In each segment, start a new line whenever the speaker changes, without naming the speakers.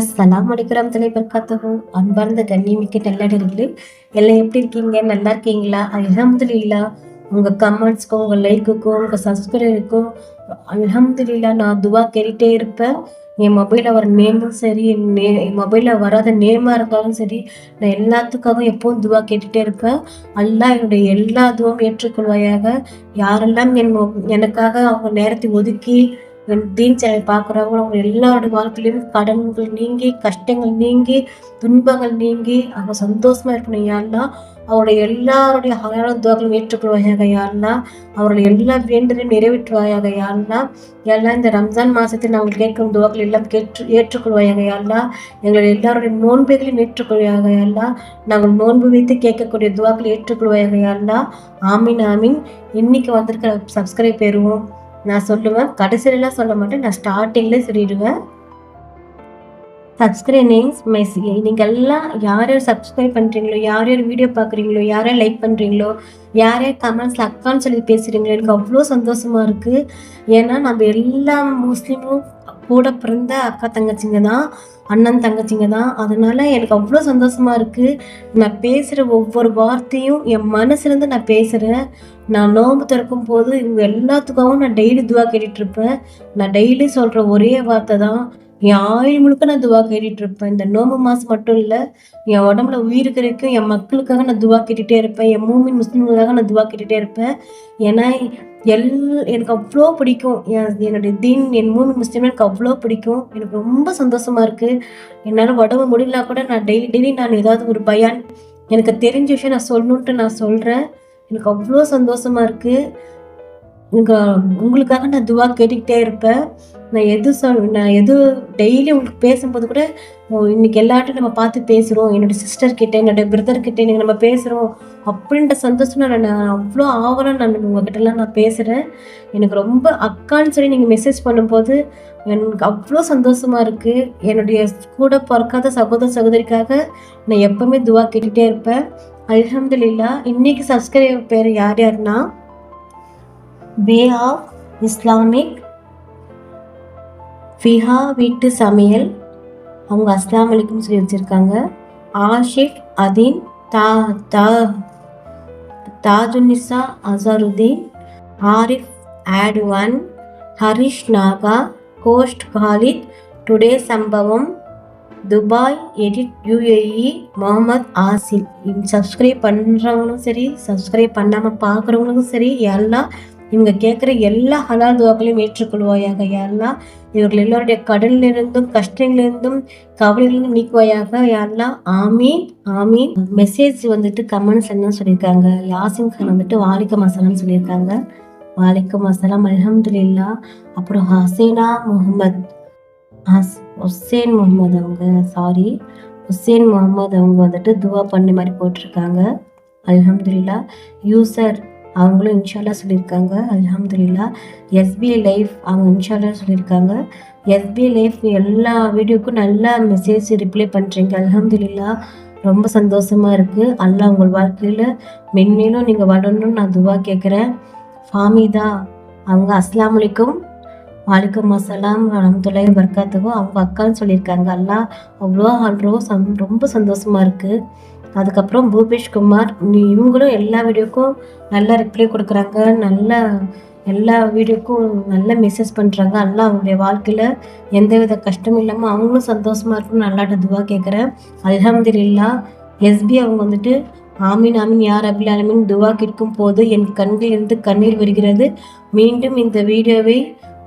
அஸ்லாம் வலைக்கம் தலைவர்காத்தகோ அன்பார்ந்த கண்ணியமிக்க நல்லடர்களே எல்லாம் எப்படி இருக்கீங்க நல்லா இருக்கீங்களா இல்லா உங்கள் கமெண்ட்ஸ்க்கும் உங்கள் லைக்குக்கும் உங்கள் சப்ஸ்கிரைபருக்கும் இல்லா நான் துவா கேட்டே இருப்பேன் என் மொபைலில் வர நேமும் சரி என் நே என் மொபைலில் வராத நேமாக இருந்தாலும் சரி நான் எல்லாத்துக்காகவும் எப்பவும் துவா கேட்டுகிட்டே இருப்பேன் எல்லாம் என்னுடைய எல்லா துவாவும் ஏற்றுக்கொள்வாயாக யாரெல்லாம் என் எனக்காக அவங்க நேரத்தை ஒதுக்கி தீன் சேனல் பார்க்குறவங்களும் அவங்க எல்லாரோட வாழ்க்கையிலும் கடன்கள் நீங்கி கஷ்டங்கள் நீங்கி துன்பங்கள் நீங்கி அவங்க சந்தோஷமாக இருக்கணும் யாருன்னா அவருடைய எல்லாருடைய அழகான துவாக்களும் ஏற்றுக்கொள்வாயாக யாருன்னா அவரோட எல்லா வேண்டுதலையும் நிறைவேற்றுவாயாக யாருன்னா எல்லாம் இந்த ரம்ஜான் மாதத்தில் நாங்கள் கேட்கும் துவாக்கள் எல்லாம் கேற்று ஏற்றுக்கொள்வாயாக யாருன்னா எங்களுடைய எல்லாருடைய நோன்புகளையும் ஏற்றுக்கொள்வாயாக யாருன்னா நாங்கள் நோன்பு வைத்து கேட்கக்கூடிய துவாக்கள் ஏற்றுக்கொள்வாயாக யாருன்னா ஆமீன் ஆமீன் இன்னைக்கு வந்திருக்கிற சப்ஸ்கிரைப் பெறுவோம் நான் சொல்லுவேன் கடைசியிலலாம் சொல்ல மாட்டேன் நான் ஸ்டார்டிங்லேயே சொல்லிடுவேன் நேம்ஸ் மெஸ்ஸி நீங்கள் எல்லாம் யார் யார் சப்ஸ்கிரைப் பண்ணுறீங்களோ யார் யார் வீடியோ பார்க்குறீங்களோ யார் யார் லைக் பண்ணுறீங்களோ யார் யார் கமெண்ட்ஸில் அக்கான்னு சொல்லி பேசுகிறீங்களோ எனக்கு அவ்வளோ சந்தோஷமாக இருக்குது ஏன்னா நம்ம எல்லா முஸ்லீமும் கூட பிறந்த அக்கா தங்கச்சிங்க தான் அண்ணன் தங்கச்சிங்க தான் அதனால் எனக்கு அவ்வளோ சந்தோஷமாக இருக்குது நான் பேசுகிற ஒவ்வொரு வார்த்தையும் என் மனசுலேருந்து நான் பேசுகிறேன் நான் நோம்பு திறக்கும் போது இவங்க எல்லாத்துக்காகவும் நான் டெய்லி துவா கேட்டுட்ருப்பேன் நான் டெய்லி சொல்கிற ஒரே வார்த்தை தான் என் ஆயுள் முழுக்க நான் துவா கேட்டுட்டு இருப்பேன் இந்த நோம்பு மாசம் மட்டும் இல்லை என் உடம்புல உயிர் வரைக்கும் என் மக்களுக்காக நான் துவா கேட்டுட்டே இருப்பேன் என் மூமின் முஸ்லீம்களுக்காக நான் துவா கேட்டுகிட்டே இருப்பேன் ஏன்னா எல் எனக்கு அவ்வளோ பிடிக்கும் என்னுடைய தீன் என் மூமின் முஸ்லீம் எனக்கு அவ்வளோ பிடிக்கும் எனக்கு ரொம்ப சந்தோஷமா இருக்குது என்னால் உடம்பு முடியலனா கூட நான் டெய்லி டெய்லி நான் ஏதாவது ஒரு பயான் எனக்கு தெரிஞ்ச விஷயம் நான் சொல்லணுன்ட்டு நான் சொல்கிறேன் எனக்கு அவ்வளோ சந்தோஷமா இருக்குது உங்கள் உங்களுக்காக நான் துவா கேட்டுக்கிட்டே இருப்பேன் நான் எது சொல் நான் எது டெய்லி உங்களுக்கு பேசும்போது கூட இன்னைக்கு எல்லார்ட்டும் நம்ம பார்த்து பேசுகிறோம் கிட்டே என்னோடய என்னோட பிரதர்கிட்ட நீங்கள் நம்ம பேசுகிறோம் அப்படின்ற சந்தோஷம் நான் நான் அவ்வளோ ஆவலாக நான் உங்ககிட்டலாம் நான் பேசுகிறேன் எனக்கு ரொம்ப அக்கான்னு சொல்லி நீங்கள் மெசேஜ் பண்ணும்போது எனக்கு அவ்வளோ சந்தோஷமாக இருக்குது என்னுடைய கூட பிறக்காத சகோதர சகோதரிக்காக நான் எப்போவுமே துவா கேட்டுகிட்டே இருப்பேன் அலமதுல்லா இன்றைக்கி சப்ஸ்கிரைபர் பேர் யார் யாருன்னா வே ஆஃப் இஸ்லாமிக் ஃபிஹா வீட்டு சமையல் அவங்க அஸ்லாம் அலிக்கும் சொல்லி வச்சுருக்காங்க ஆஷிக் அதீன் தா தா தாஜுன்னிசா அசாருதீன் ஆரிஃப் ஆட்வன் ஹரிஷ் நாகா கோஸ்ட் காலித் டுடே சம்பவம் Dubai edit UAE Mohammed Asim subscribe பண்ணுறவங்களும் சரி சப்ஸ்கிரைப் பண்ணாமல் பார்க்குறவங்களுக்கும் சரி எல்லாம் இவங்க கேட்குற எல்லா ஹலால் துவாக்களையும் ஏற்றுக்கொள்வாயாக யாருனா இவர்கள் எல்லோருடைய கடலிலிருந்தும் கஷ்டங்களிலிருந்தும் கவலைகளிலிருந்தும் நீக்குவாயாக யாருனா ஆமீன் ஆமீன் மெசேஜ் வந்துட்டு கமெண்ட்ஸ் என்ன சொல்லியிருக்காங்க யாசின் கான் வந்துட்டு வாலிக மசாலான்னு சொல்லியிருக்காங்க வாலிக மசாலா இல்லா அப்புறம் ஹசேனா முகமது ஹஸ் ஹுசேன் முகமது அவங்க சாரி ஹுசேன் முகமது அவங்க வந்துட்டு துவா பண்ணி மாதிரி போட்டிருக்காங்க அலமதுல்லா யூசர் அவங்களும் இன்ஷால்லா சொல்லியிருக்காங்க அலமதுல்லா எஸ்பிஐ லைஃப் அவங்க இன்ஷால்லா சொல்லியிருக்காங்க எஸ்பிஐ லைஃப் எல்லா வீடியோக்கும் நல்லா மெசேஜ் ரிப்ளை பண்ணுறீங்க அலமதுல்லா ரொம்ப சந்தோஷமாக இருக்குது அல்ல உங்கள் வாழ்க்கையில் மென்மேலும் நீங்கள் வரணும்னு நான் துவா கேட்குறேன் ஃபாமிதா அவங்க அஸ்லாம் வலைக்கும் வாலிகம் அசலாம் ரஹமத்துல்லாய் பர்காத்துக்கும் அவங்க அக்கான்னு சொல்லியிருக்காங்க அல்லா அவ்வளோ அவ்வளோ ரொம்ப சந்தோஷமாக இருக்குது அதுக்கப்புறம் பூபேஷ் குமார் இவங்களும் எல்லா வீடியோக்கும் நல்லா ரிப்ளை கொடுக்குறாங்க நல்லா எல்லா வீடியோக்கும் நல்லா மெசேஜ் பண்ணுறாங்க நல்லா அவங்களுடைய வாழ்க்கையில் எந்தவித கஷ்டமும் இல்லாமல் அவங்களும் சந்தோஷமாக இருக்கணும் நல்லாட்ட துவா கேட்குறேன் இல்லா எஸ்பி அவங்க வந்துட்டு ஆமீன் ஆமீன் யார் அபில் ஆலமின் துவா கேட்கும் போது என் இருந்து கண்ணீர் வருகிறது மீண்டும் இந்த வீடியோவை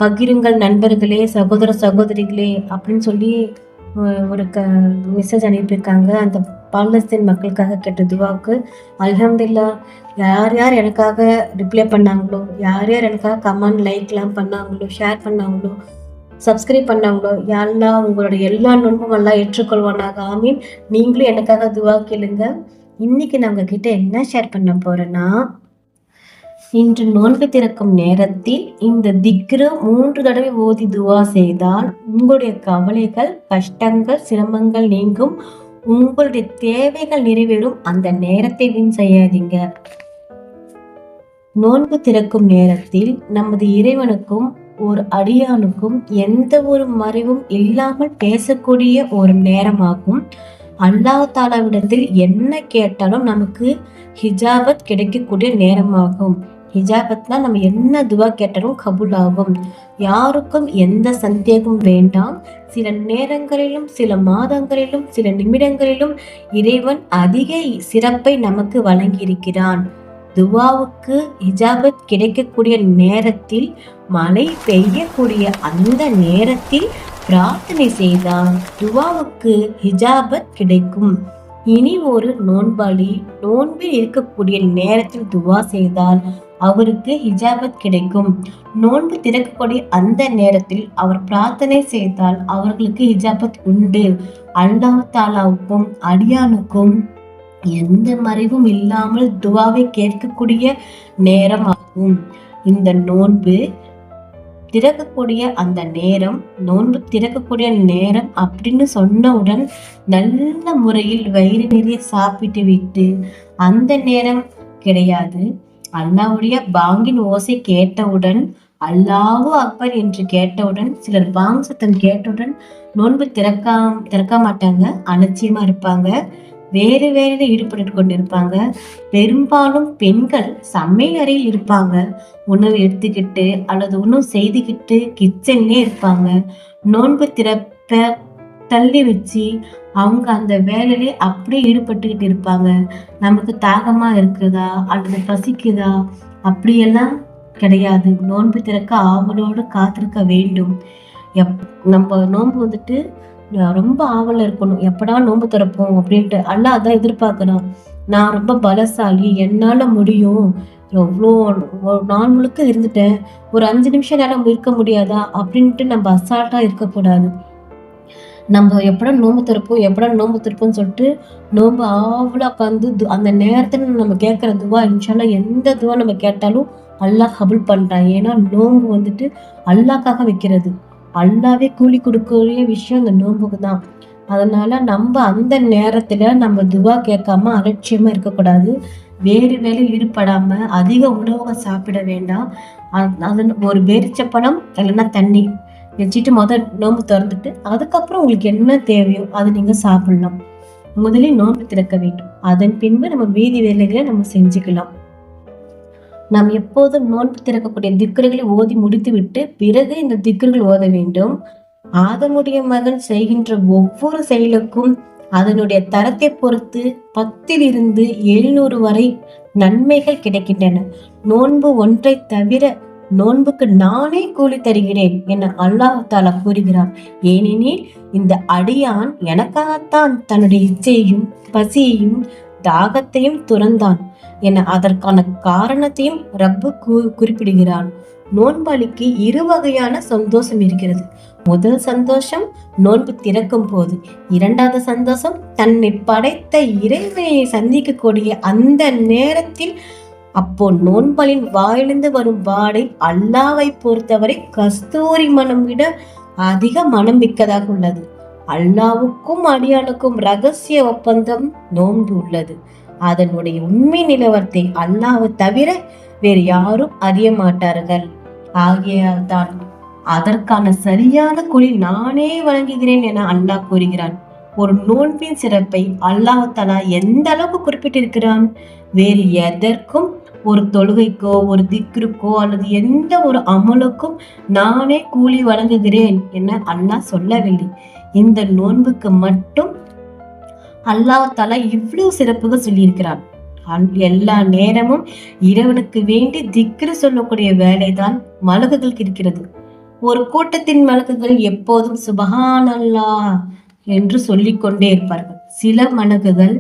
பகிருங்கள் நண்பர்களே சகோதர சகோதரிகளே அப்படின்னு சொல்லி ஒரு க மெசேஜ் அனுப்பியிருக்காங்க அந்த பாலஸ்தீன் மக்களுக்காக கேட்ட துவாவுக்கு அலமதுல்லா யார் யார் எனக்காக ரிப்ளை பண்ணாங்களோ யார் யார் எனக்காக கமெண்ட் லைக்லாம் பண்ணாங்களோ ஷேர் பண்ணாங்களோ சப்ஸ்கிரைப் பண்ணாங்களோ யாருன்னா உங்களோட எல்லா நோன்பும் எல்லாம் ஏற்றுக்கொள்வானாக ஆமீன் நீங்களும் எனக்காக துவா கேளுங்க இன்னைக்கு நான் உங்ககிட்ட என்ன ஷேர் பண்ண போகிறேன்னா இன்று நோன்பு திறக்கும் நேரத்தில் இந்த திக்ரு மூன்று தடவை ஓதி துவா செய்தால் உங்களுடைய கவலைகள் கஷ்டங்கள் சிரமங்கள் நீங்கும் உங்களுடைய தேவைகள் நிறைவேறும் அந்த நேரத்தை வீண் செய்யாதீங்க நோன்பு திறக்கும் நேரத்தில் நமது இறைவனுக்கும் ஒரு அடியானுக்கும் எந்த ஒரு மறைவும் இல்லாமல் பேசக்கூடிய ஒரு நேரமாகும் அல்லாஹ் என்ன கேட்டாலும் நமக்கு ஹிஜாபத் கிடைக்கக்கூடிய நேரமாகும் ஹிஜாபத்தில் நம்ம என்ன துவா கேட்டாலும் கபூல் ஆகும் யாருக்கும் எந்த சந்தேகம் வேண்டாம் சில நேரங்களிலும் சில மாதங்களிலும் சில நிமிடங்களிலும் இறைவன் அதிக சிறப்பை நமக்கு வழங்கியிருக்கிறான் துவாவுக்கு ஹிஜாபத் கிடைக்கக்கூடிய நேரத்தில் மழை பெய்யக்கூடிய அந்த நேரத்தில் பிரார்த்தனை செய்தால் துவாவுக்கு ஹிஜாபத் கிடைக்கும் இனி ஒரு நோன்பாளி நோன்பில் இருக்கக்கூடிய நேரத்தில் துவா செய்தால் அவருக்கு ஹிஜாபத் கிடைக்கும் நோன்பு திறக்கக்கூடிய அந்த நேரத்தில் அவர் பிரார்த்தனை செய்தால் அவர்களுக்கு ஹிஜாபத் உண்டு அல்லாஹ் அடியானுக்கும் எந்த மறைவும் இல்லாமல் துவாவை கேட்கக்கூடிய நேரம் ஆகும் இந்த நோன்பு திறக்கக்கூடிய அந்த நேரம் நோன்பு திறக்கக்கூடிய நேரம் அப்படின்னு சொன்னவுடன் நல்ல முறையில் வயிறு நிறைய சாப்பிட்டு விட்டு அந்த நேரம் கிடையாது அல்லாவுடைய பாங்கின் ஓசை கேட்டவுடன் அல்லாஹு அக்பர் என்று கேட்டவுடன் சிலர் பாங் சத்தம் கேட்டவுடன் நோன்பு திறக்கா திறக்க மாட்டாங்க அலட்சியமா இருப்பாங்க வேறு வேறு ஈடுபட்டு கொண்டு இருப்பாங்க பெரும்பாலும் பெண்கள் அறையில் இருப்பாங்க உணவு எடுத்துக்கிட்டு அல்லது உணவு செய்துக்கிட்டு கிச்சன்லேயே இருப்பாங்க நோன்பு திறப்ப தள்ளி வச்சு அவங்க அந்த வேலையிலே அப்படியே ஈடுபட்டுக்கிட்டு இருப்பாங்க நமக்கு தாகமாக இருக்குதா அல்லது பசிக்குதா அப்படியெல்லாம் கிடையாது நோன்பு திறக்க ஆவலோடு காத்திருக்க வேண்டும் எப் நம்ம நோன்பு வந்துட்டு ரொம்ப ஆவல இருக்கணும் எப்படா நோன்பு திறப்போம் அப்படின்ட்டு அல்ல அதான் எதிர்பார்க்கணும் நான் ரொம்ப பலசாலி என்னால் முடியும் எவ்வளோ நாள் முழுக்க இருந்துட்டேன் ஒரு அஞ்சு நிமிஷம் நேரம் இருக்க முடியாதா அப்படின்ட்டு நம்ம அசால்ட்டாக இருக்கக்கூடாது நம்ம எப்படா நோம்பு திறப்போம் எப்படா நோம்பு திறப்போம்னு சொல்லிட்டு நோம்பு ஆவலாக உட்காந்து அந்த நேரத்தில் நம்ம கேட்குற துவா இன்ஷால்லா எந்த துவா நம்ம கேட்டாலும் அல்லாஹ் ஹபுல் பண்ணுறான் ஏன்னா நோம்பு வந்துட்டு அல்லாக்காக வைக்கிறது அல்லாவே கூலி கொடுக்கக்கூடிய விஷயம் இந்த நோம்புக்கு தான் அதனால நம்ம அந்த நேரத்தில் நம்ம துவா கேட்காம அலட்சியமாக இருக்கக்கூடாது வேறு வேலை ஈடுபடாம அதிக உணவுகள் சாப்பிட வேண்டாம் அதன் ஒரு வெறிச்சப்பழம் இல்லைன்னா தண்ணி வச்சுட்டு மொதல் நோம்பு திறந்துட்டு அதுக்கப்புறம் உங்களுக்கு என்ன தேவையோ அதை நீங்கள் சாப்பிடலாம் முதலில் நோன்பு திறக்க வேண்டும் அதன் பின்பு நம்ம வீதி வேலைகளை நம்ம செஞ்சுக்கலாம் நாம் எப்போதும் நோன்பு திறக்கக்கூடிய திக்கர்களை ஓதி முடித்துவிட்டு பிறகு இந்த திக்கர்கள் ஓத வேண்டும் ஆதமுடைய மகன் செய்கின்ற ஒவ்வொரு செயலுக்கும் அதனுடைய தரத்தை பொறுத்து பத்திலிருந்து எழுநூறு வரை நன்மைகள் கிடைக்கின்றன நோன்பு ஒன்றை தவிர நோன்புக்கு நானே கூலி தருகிறேன் என அல்லாஹ் தாலா கூறுகிறார் ஏனெனில் இந்த அடியான் எனக்காகத்தான் தன்னுடைய இச்சையையும் பசியையும் தாகத்தையும் துறந்தான் என அதற்கான காரணத்தையும் ரப்பு குறிப்பிடுகிறான் நோன்பாளிக்கு இரு வகையான சந்தோஷம் இருக்கிறது முதல் சந்தோஷம் நோன்பு திறக்கும் போது இரண்டாவது சந்தோஷம் தன்னை படைத்த இறைவனையை சந்திக்கக்கூடிய அந்த நேரத்தில் அப்போ நோன்பலின் வாயிலிருந்து வரும் வாடை அல்லாவை பொறுத்தவரை கஸ்தூரி மனம் விட அதிக மனம் மிக்கதாக உள்ளது அல்லாவுக்கும் அடியானுக்கும் ரகசிய ஒப்பந்தம் நோன்பு உள்ளது அதனுடைய உண்மை நிலவரத்தை அல்லாவை தவிர வேறு யாரும் அறிய மாட்டார்கள் ஆகையால் தான் அதற்கான சரியான குழி நானே வழங்குகிறேன் என அல்லாஹ் கூறுகிறான் ஒரு நோன்பின் சிறப்பை அல்லாஹ் தலா எந்த அளவுக்கு குறிப்பிட்டிருக்கிறான் வேறு எதற்கும் ஒரு தொழுகைக்கோ ஒரு திக்ருக்கோ அல்லது எந்த ஒரு அமலுக்கும் நானே கூலி வழங்குகிறேன் என அண்ணா சொல்லவில்லை இந்த நோன்புக்கு மட்டும் அல்லாஹ் இவ்வளவு சிறப்புகள் சொல்லியிருக்கிறான் எல்லா நேரமும் இறைவனுக்கு வேண்டி திக்ரு சொல்லக்கூடிய வேலைதான் மலகுகளுக்கு இருக்கிறது ஒரு கூட்டத்தின் மலகுகள் எப்போதும் சுபஹானல்லா என்று சொல்லிக்கொண்டே இருப்பார்கள் சில மனிதர்கள்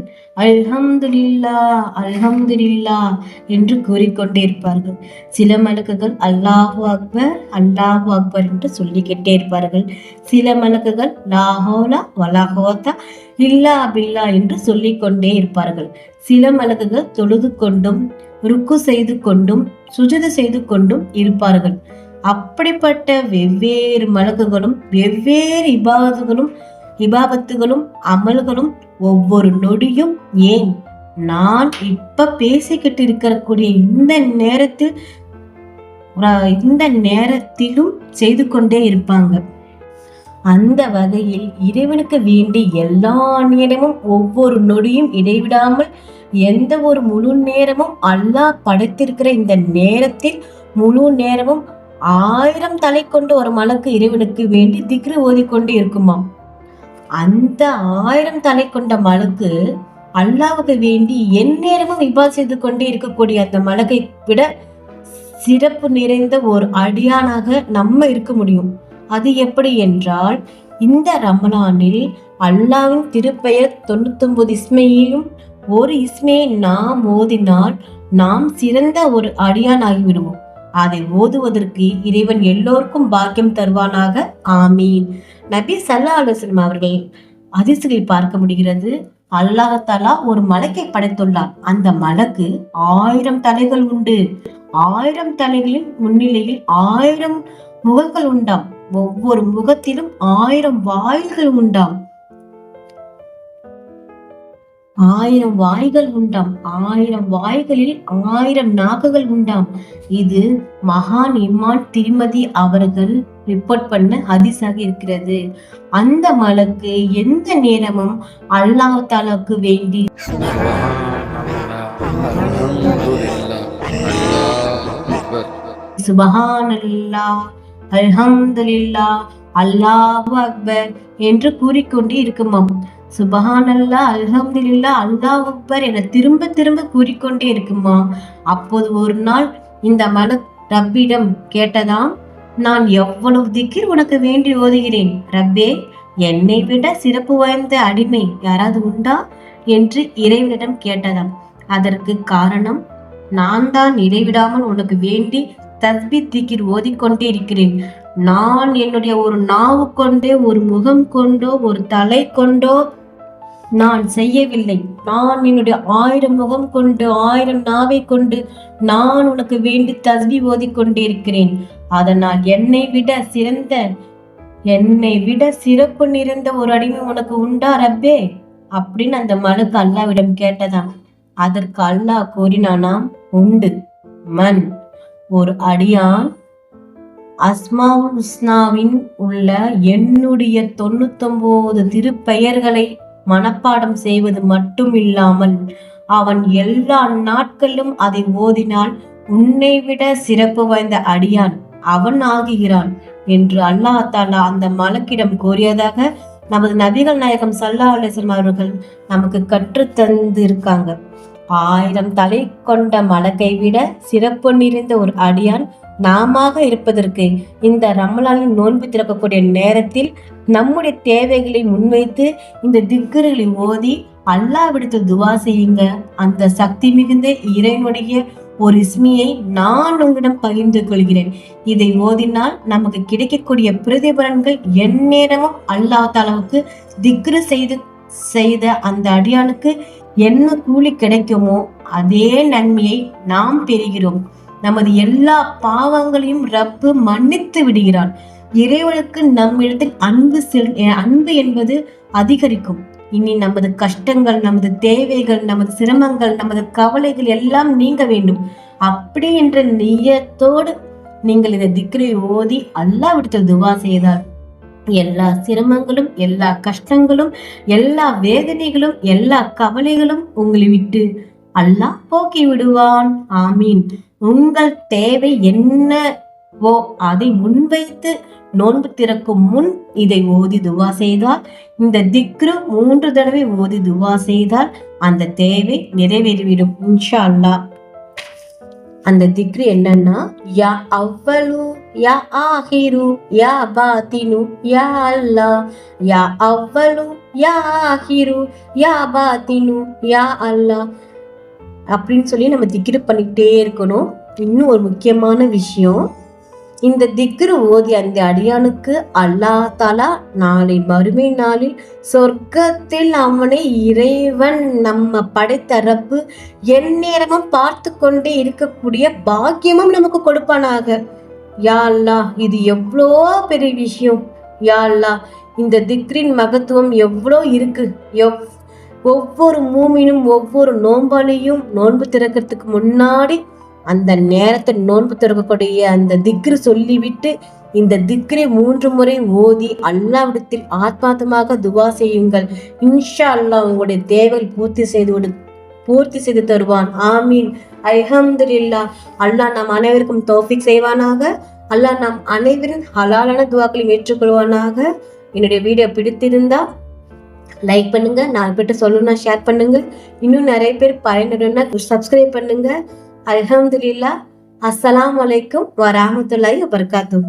அல்ஹம்துலில்லா அல்ஹம்துலில்லா என்று கூறிக்கொண்டே இருப்பார்கள் சில மனக்குகள் அல்லாஹு அக்பர் அல்லாஹு அக்பர் என்று சொல்லிக்கிட்டே இருப்பார்கள் சில மலக்குகள் லாஹோலா வலாஹோதா இல்லா பில்லா என்று சொல்லிக்கொண்டே இருப்பார்கள் சில மலக்குகள் தொழுது கொண்டும் ருக்கு செய்து கொண்டும் சுஜது செய்து கொண்டும் இருப்பார்கள் அப்படிப்பட்ட வெவ்வேறு மலக்குகளும் வெவ்வேறு இபாதுகளும் விபாபத்துகளும் அமல்களும் ஒவ்வொரு நொடியும் ஏன் நான் இப்ப பேசிக்கிட்டு இருக்கக்கூடிய இந்த நேரத்தில் இந்த நேரத்திலும் செய்து கொண்டே இருப்பாங்க அந்த வகையில் இறைவனுக்கு வேண்டி எல்லா நேரமும் ஒவ்வொரு நொடியும் இடைவிடாமல் எந்த ஒரு முழு நேரமும் அல்லாஹ் படைத்திருக்கிற இந்த நேரத்தில் முழு நேரமும் ஆயிரம் தலை கொண்டு ஒரு மலக்கு இறைவனுக்கு வேண்டி திக்ரு ஓதிக்கொண்டு இருக்குமாம் அந்த ஆயிரம் தலை கொண்ட மலக்கு அல்லாவுக்கு வேண்டி எந்நேரமும் விபா செய்து கொண்டே இருக்கக்கூடிய அந்த மலக்கை விட சிறப்பு நிறைந்த ஒரு அடியானாக நம்ம இருக்க முடியும் அது எப்படி என்றால் இந்த ரமணானில் அல்லாவின் திருப்பெயர் தொண்ணூத்தொன்பது இஸ்மையிலும் ஒரு இஸ்மையை நாம் ஓதினால் நாம் சிறந்த ஒரு அடியான் ஆகிவிடுவோம் அதை ஓதுவதற்கு இறைவன் எல்லோருக்கும் பாக்கியம் தருவானாக ஆமீன் நபி சல்லா அலுவலம் அவர்கள் அதிசயில் பார்க்க முடிகிறது அல்லாஹாலா ஒரு மலக்கை படைத்துள்ளார் அந்த மலக்கு ஆயிரம் தலைகள் உண்டு ஆயிரம் தலைகளின் முன்னிலையில் ஆயிரம் முகங்கள் உண்டாம் ஒவ்வொரு முகத்திலும் ஆயிரம் வாயில்கள் உண்டாம் ஆயிரம் வாய்கள் உண்டாம் ஆயிரம் வாய்களில் ஆயிரம் நாக்குகள் உண்டாம் இது மகான் இம்மான் திருமதி அவர்கள் ரிப்போர்ட் பண்ண ஹதிஸாக இருக்கிறது அந்த மலக்கு எந்த நேரமும் அல்லாஹ் தாலாக்கு வேண்டி சுபஹான் அல்ஹம்துலில்லாஹ் அல்லாஹு அக்பர் என்று கூறிக்கொண்டு இருக்குமாம் சுபஹான் சுபஹானல்லா அல்ஹம்துல்லா அல்லாஹ் அக்பர் என திரும்ப திரும்ப கூறிக்கொண்டே இருக்குமா அப்போது ஒரு நாள் இந்த மன ரப்பிடம் கேட்டதாம் நான் எவ்வளவு திக்கிர் உனக்கு வேண்டி ஓதுகிறேன் ரப்பே என்னை விட சிறப்பு வாய்ந்த அடிமை யாராவது உண்டா என்று இறைவனிடம் கேட்டதாம் அதற்கு காரணம் நான் தான் இடைவிடாமல் உனக்கு வேண்டி தஸ்பி திகிர் ஓதிக்கொண்டே இருக்கிறேன் நான் என்னுடைய ஒரு நாவு கொண்டே ஒரு முகம் கொண்டோ ஒரு தலை கொண்டோ நான் செய்யவில்லை நான் என்னுடைய ஆயிரம் முகம் கொண்டு ஆயிரம் நாவை கொண்டு நான் உனக்கு வேண்டி தஸ்பி இருக்கிறேன் அதனால் என்னை விட சிறந்த என்னை விட சிறப்பு நிறைந்த ஒரு அடிமை உனக்கு உண்டா ரப்பே அப்படின்னு அந்த மனுக்கு அல்லாவிடம் கேட்டதாம் அதற்கு அல்லாஹ் கூறினானாம் உண்டு மண் ஒரு அடியான் அஸ்மாவுல் உஸ்னாவின் உள்ள என்னுடைய தொண்ணூத்தொன்பது திருப்பெயர்களை மனப்பாடம் செய்வது மட்டும் இல்லாமல் அவன் எல்லா நாட்களிலும் அதை ஓதினால் உன்னை விட சிறப்பு வாய்ந்த அடியான் அவன் ஆகுகிறான் என்று அல்லாஹ் தாலா அந்த மலக்கிடம் கோரியதாக நமது நபிகள் நாயகம் சல்லா அலிஸ்லாம் அவர்கள் நமக்கு கற்றுத்தந்து இருக்காங்க ஆயிரம் தலை கொண்ட மலக்கை விட சிறப்பு நிறைந்த ஒரு அடியான் நாமாக இருப்பதற்கு இந்த ரமலானின் நோன்பு திறக்கக்கூடிய நேரத்தில் நம்முடைய தேவைகளை முன்வைத்து இந்த திக்கர்களை ஓதி விடுத்து துவா செய்யுங்க அந்த சக்தி மிகுந்த இறைவனுடைய ஒரு இஸ்மியை நான் உங்களிடம் பகிர்ந்து கொள்கிறேன் இதை ஓதினால் நமக்கு கிடைக்கக்கூடிய பிரதிபலன்கள் எந்நேரமும் அல்லாத அளவுக்கு திக்ரு செய்து செய்த அந்த அடியானுக்கு என்ன கூலி கிடைக்குமோ அதே நன்மையை நாம் பெறுகிறோம் நமது எல்லா பாவங்களையும் ரப்பு மன்னித்து விடுகிறான் இறைவனுக்கு நம்மிடத்தில் அன்பு செல் அன்பு என்பது அதிகரிக்கும் இனி நமது கஷ்டங்கள் நமது தேவைகள் நமது சிரமங்கள் நமது கவலைகள் எல்லாம் நீங்க வேண்டும் அப்படி என்ற நியத்தோடு நீங்கள் இதை திக்ரை ஓதி அல்லாவிடத்தில் துவா செய்தார் எல்லா சிரமங்களும் எல்லா கஷ்டங்களும் எல்லா வேதனைகளும் எல்லா கவலைகளும் உங்களை விட்டு அல்லாஹ் போக்கி விடுவான் ஆமீன் உங்கள் தேவை என்னவோ அதை முன்வைத்து நோன்பு திறக்கும் முன் இதை ஓதி துவா செய்தால் இந்த திக்ரு மூன்று தடவை ஓதி துவா செய்தால் அந்த தேவை நிறைவேறிவிடும் இன்ஷா அல்லா அந்த திக்ரு என்னன்னா யா அவ்வளவு ಯಾ ಆಹಿರು யா ಬಾತಿನು யா ಅಲ್ಲ யா ಅವ್ವಲು யா ಆಹಿರು ಯಾ ಬಾತಿನು யா ಅಲ್ಲ அப்படின்னு சொல்லி நம்ம திக்கிரு பண்ணிக்கிட்டே இருக்கணும் இன்னும் ஒரு முக்கியமான விஷயம் இந்த திக்ரு ஓதி அந்த அடியானுக்கு அல்லா தாலா நாளை மறுமை நாளில் சொர்க்கத்தில் அவனை இறைவன் நம்ம படைத்தரப்பு எந்நேரமும் பார்த்து கொண்டே இருக்கக்கூடிய பாக்கியமும் நமக்கு கொடுப்பானாக யாழ்லா இது எவ்வளோ பெரிய விஷயம் யாழ்லா இந்த திக்ரின் மகத்துவம் எவ்வளோ இருக்கு எவ் ஒவ்வொரு மூமினும் ஒவ்வொரு நோன்பாளியும் நோன்பு திறக்கிறதுக்கு முன்னாடி அந்த நேரத்தை நோன்பு திறக்கக்கூடிய அந்த திக்ரு சொல்லிவிட்டு இந்த திக்ரை மூன்று முறை ஓதி அல்லாவிடத்தில் ஆத்மாத்தமாக துவா செய்யுங்கள் இன்ஷா அல்லா உங்களுடைய தேவைகள் பூர்த்தி செய்து விடு பூர்த்தி செய்து தருவான் ஆமீன் இல்லா அல்லாஹ் நாம் அனைவருக்கும் தோஃபிக் செய்வானாக அல்லாஹ் நாம் அனைவரும் ஹலாலான துவாக்களையும் ஏற்றுக்கொள்வானாக என்னுடைய வீடியோ பிடித்திருந்தா லைக் பண்ணுங்க நான் பேர்கிட்ட சொல்லணும்னா ஷேர் பண்ணுங்க இன்னும் நிறைய பேர் பயனடுன்னா சப்ஸ்கிரைப் பண்ணுங்க அல்ஹம்துல்லா அஸ்லாம் வலைக்கும் வராமத்துல்லாய் வபர்காத்தும்